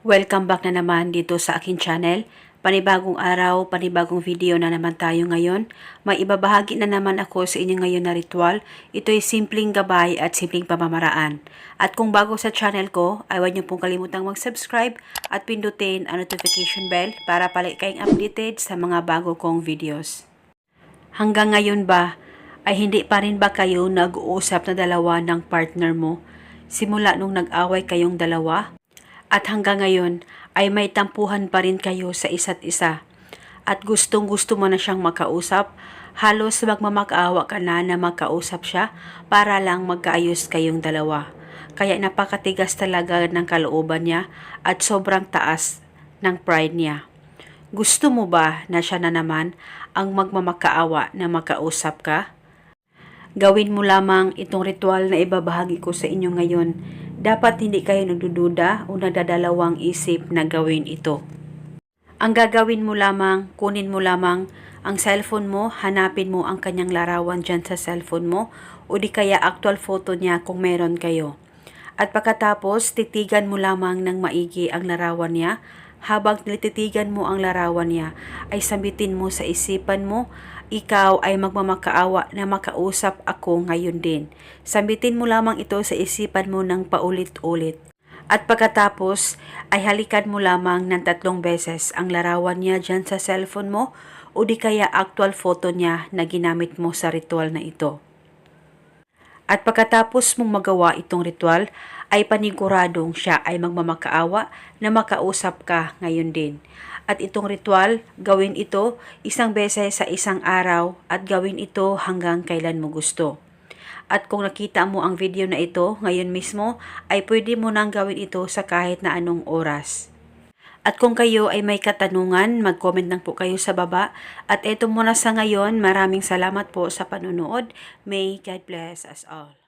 Welcome back na naman dito sa akin channel. Panibagong araw, panibagong video na naman tayo ngayon. May ibabahagi na naman ako sa inyo ngayon na ritual. Ito'y simpleng gabay at simpleng pamamaraan. At kung bago sa channel ko, ay huwag niyo pong kalimutang mag-subscribe at pindutin ang notification bell para palagi kayong updated sa mga bago kong videos. Hanggang ngayon ba, ay hindi pa rin ba kayo nag-uusap na dalawa ng partner mo? Simula nung nag-away kayong dalawa? At hanggang ngayon ay may tampuhan pa rin kayo sa isa't isa. At gustong gusto mo na siyang makausap, halos magmamakaawa ka na na makausap siya para lang magkaayos kayong dalawa. Kaya napakatigas talaga ng kalooban niya at sobrang taas ng pride niya. Gusto mo ba na siya na naman ang magmamakaawa na makausap ka? Gawin mo lamang itong ritual na ibabahagi ko sa inyo ngayon. Dapat hindi kayo nagdududa o nagdadalawang isip na gawin ito. Ang gagawin mo lamang, kunin mo lamang ang cellphone mo, hanapin mo ang kanyang larawan dyan sa cellphone mo o di kaya actual photo niya kung meron kayo. At pagkatapos, titigan mo lamang ng maigi ang larawan niya. Habang tititigan mo ang larawan niya, ay sambitin mo sa isipan mo, ikaw ay magmamakaawa na makausap ako ngayon din. Sambitin mo lamang ito sa isipan mo ng paulit-ulit. At pagkatapos, ay halikan mo lamang ng tatlong beses ang larawan niya dyan sa cellphone mo o di kaya actual photo niya na ginamit mo sa ritual na ito. At pagkatapos mong magawa itong ritual, ay paniguradong siya ay magmamakaawa na makausap ka ngayon din. At itong ritual, gawin ito isang beses sa isang araw at gawin ito hanggang kailan mo gusto. At kung nakita mo ang video na ito ngayon mismo, ay pwede mo nang gawin ito sa kahit na anong oras. At kung kayo ay may katanungan, mag-comment lang po kayo sa baba. At eto muna sa ngayon, maraming salamat po sa panonood. May God bless us all.